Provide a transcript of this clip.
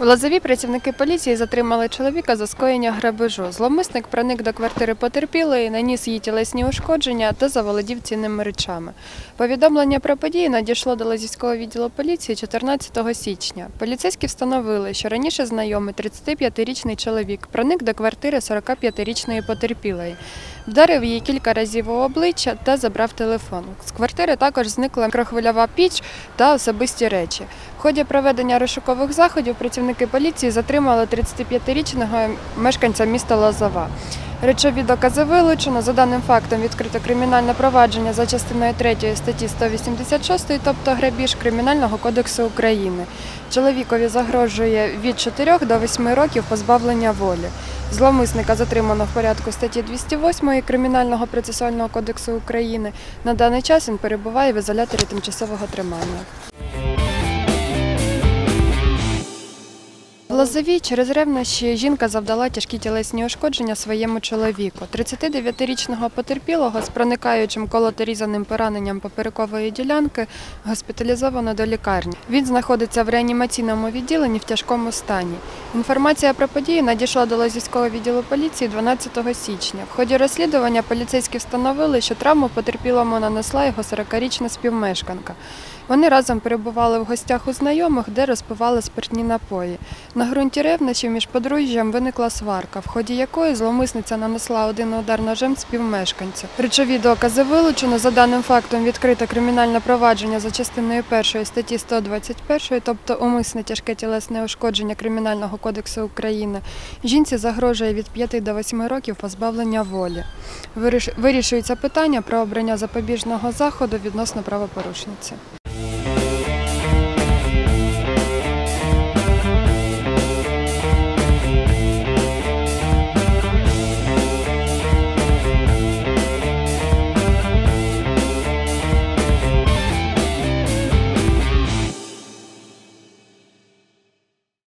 У Лозові працівники поліції затримали чоловіка за скоєння грабежу. Зловмисник проник до квартири потерпілої, наніс їй тілесні ушкодження та заволодів цінними речами. Повідомлення про події надійшло до Лозівського відділу поліції 14 січня. Поліцейські встановили, що раніше знайомий 35-річний чоловік проник до квартири 45-річної потерпілої, вдарив її кілька разів у обличчя та забрав телефон. З квартири також зникла мікрохвильова піч та особисті речі. В ході проведення розшукових заходів працівники поліції затримали 35-річного мешканця міста Лозова. Речові докази вилучено. За даним фактом відкрито кримінальне провадження за частиною 3 статті 186, тобто грабіж Кримінального кодексу України. Чоловікові загрожує від 4 до 8 років позбавлення волі. Зловмисника затримано в порядку статті 208 Кримінального процесуального кодексу України. На даний час він перебуває в ізоляторі тимчасового тримання. В Лозові через ревнощі жінка завдала тяжкі тілесні ушкодження своєму чоловіку. 39-річного потерпілого з проникаючим колоторізаним пораненням поперекової ділянки госпіталізовано до лікарні. Він знаходиться в реанімаційному відділенні в тяжкому стані. Інформація про подію надійшла до Лозівського відділу поліції 12 січня. В ході розслідування поліцейські встановили, що травму потерпілому нанесла його 40-річна співмешканка. Вони разом перебували в гостях у знайомих, де розпивали спиртні напої. Ґрунті ревнощів між подружжям виникла сварка, в ході якої зловмисниця нанесла один удар ножем співмешканцю. Речові докази вилучено. За даним фактом відкрито кримінальне провадження за частиною 1 статті 121, тобто умисне тяжке тілесне ушкодження Кримінального кодексу України. Жінці загрожує від 5 до 8 років позбавлення волі. Вирішується питання про обрання запобіжного заходу відносно правопорушниці.